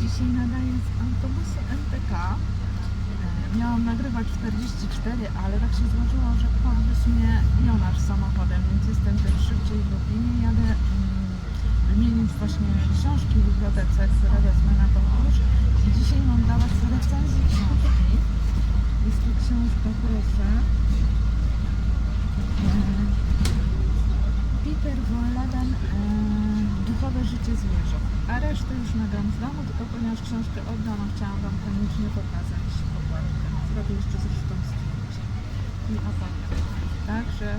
Dzisiaj nadaję z autobusu MTK. E, Miałam nagrywać 44, ale tak się złożyło, że podwiózł mnie Jonasz samochodem, więc jestem też szybciej w Lublinie. Jadę mm, wymienić właśnie książki w bibliotece, które wezmę na podróż. I dzisiaj mam dawać recenzję książki. Jest to książka, proszę. E, Peter Wolleben e, Duchowe życie zwierząt. A resztę już nagram z domu, tylko ponieważ książkę oddam, chciałam Wam koniecznie pokazać okładkę. Zrobię jeszcze zresztą zdjęcie i opowiem. Także e,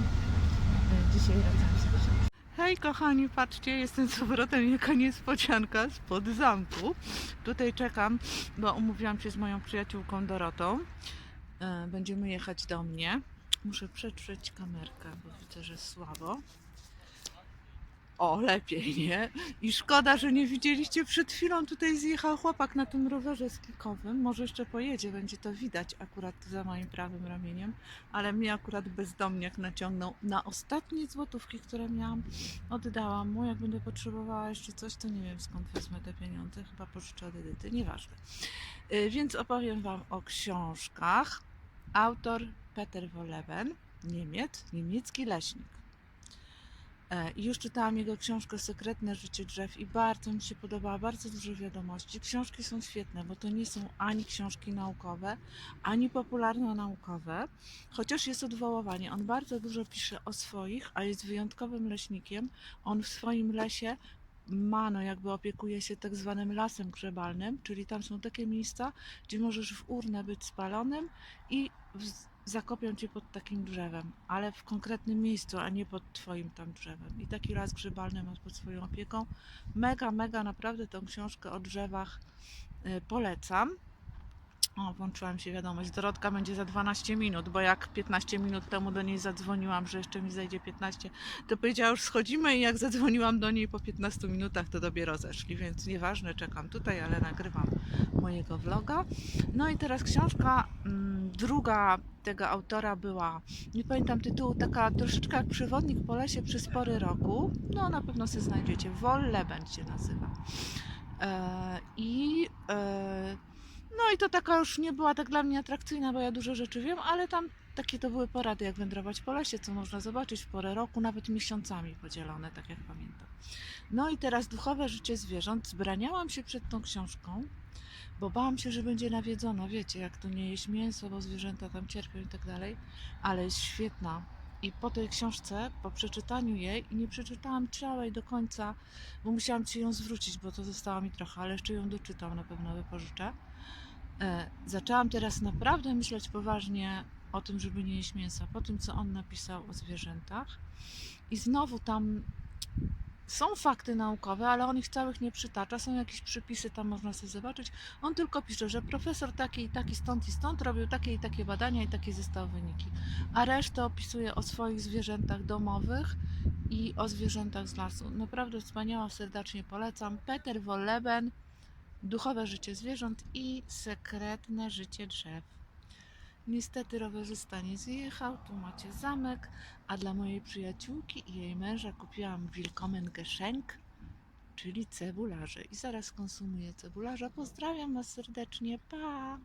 dzisiaj recenzja książki. Hej kochani, patrzcie, jestem z powrotem jako niespodzianka spod zamku. Tutaj czekam, bo umówiłam się z moją przyjaciółką Dorotą. E, Będziemy jechać do mnie. Muszę przetrzeć kamerkę, bo widzę, że słabo. O, lepiej, nie? I szkoda, że nie widzieliście przed chwilą. Tutaj zjechał chłopak na tym rowerze skikowym. Może jeszcze pojedzie, będzie to widać akurat za moim prawym ramieniem. Ale mnie akurat bezdomniak naciągnął na ostatnie złotówki, które miałam. Oddałam mu. Jak będę potrzebowała jeszcze coś, to nie wiem skąd wezmę te pieniądze. Chyba pożyczę od Edyty, nieważne. Y, Więc opowiem Wam o książkach. Autor Peter Wolleben, Niemiec, niemiecki leśnik. E, już czytałam jego książkę Sekretne życie drzew i bardzo mi się podobała, bardzo dużo wiadomości. Książki są świetne, bo to nie są ani książki naukowe, ani popularno-naukowe, chociaż jest odwoływanie. On bardzo dużo pisze o swoich, a jest wyjątkowym leśnikiem. On w swoim lesie ma, no jakby opiekuje się tak zwanym lasem grzebalnym, czyli tam są takie miejsca, gdzie możesz w urnę być spalonym i w, zakopią cię pod takim drzewem, ale w konkretnym miejscu, a nie pod twoim tam drzewem. I taki las grzebalny masz pod swoją opieką. Mega, mega naprawdę tą książkę o drzewach y, polecam. O, włączyłam się wiadomość. Dorotka będzie za 12 minut, bo jak 15 minut temu do niej zadzwoniłam, że jeszcze mi zajdzie 15, to powiedziała już schodzimy i jak zadzwoniłam do niej po 15 minutach, to dopiero zeszli, więc nieważne, czekam tutaj, ale nagrywam mojego vloga. No i teraz książka mm, druga tego autora była, nie pamiętam tytułu, taka troszeczkę jak przewodnik po lesie przez pory roku. No na pewno sobie znajdziecie. Wolleben się nazywa. E, I e, i to taka już nie była tak dla mnie atrakcyjna, bo ja dużo rzeczy wiem, ale tam takie to były porady, jak wędrować po lesie, co można zobaczyć w porę roku, nawet miesiącami podzielone, tak jak pamiętam. No i teraz duchowe życie zwierząt. Zbraniałam się przed tą książką, bo bałam się, że będzie nawiedzona. Wiecie, jak to nie jeść mięso, bo zwierzęta tam cierpią i tak dalej, ale jest świetna. I po tej książce, po przeczytaniu jej, i nie przeczytałam całej do końca, bo musiałam ci ją zwrócić, bo to zostało mi trochę, ale jeszcze ją doczytam, na pewno wypożyczę. E, zaczęłam teraz naprawdę myśleć poważnie o tym, żeby nie jeść mięsa, po tym, co on napisał o zwierzętach. I znowu tam są fakty naukowe, ale on ich całych nie przytacza. Są jakieś przypisy, tam można sobie zobaczyć. On tylko pisze, że profesor taki i taki stąd i stąd robił takie i takie badania i takie zostały wyniki. A resztę opisuje o swoich zwierzętach domowych i o zwierzętach z lasu. Naprawdę wspaniała, serdecznie polecam. Peter Wolleben, Duchowe życie zwierząt i Sekretne życie drzew. Niestety rowerzysta nie zjechał, tu macie zamek, a dla mojej przyjaciółki i jej męża kupiłam Willkommen Geschenk, czyli cebularze. I zaraz konsumuję cebularza. Pozdrawiam Was serdecznie, pa!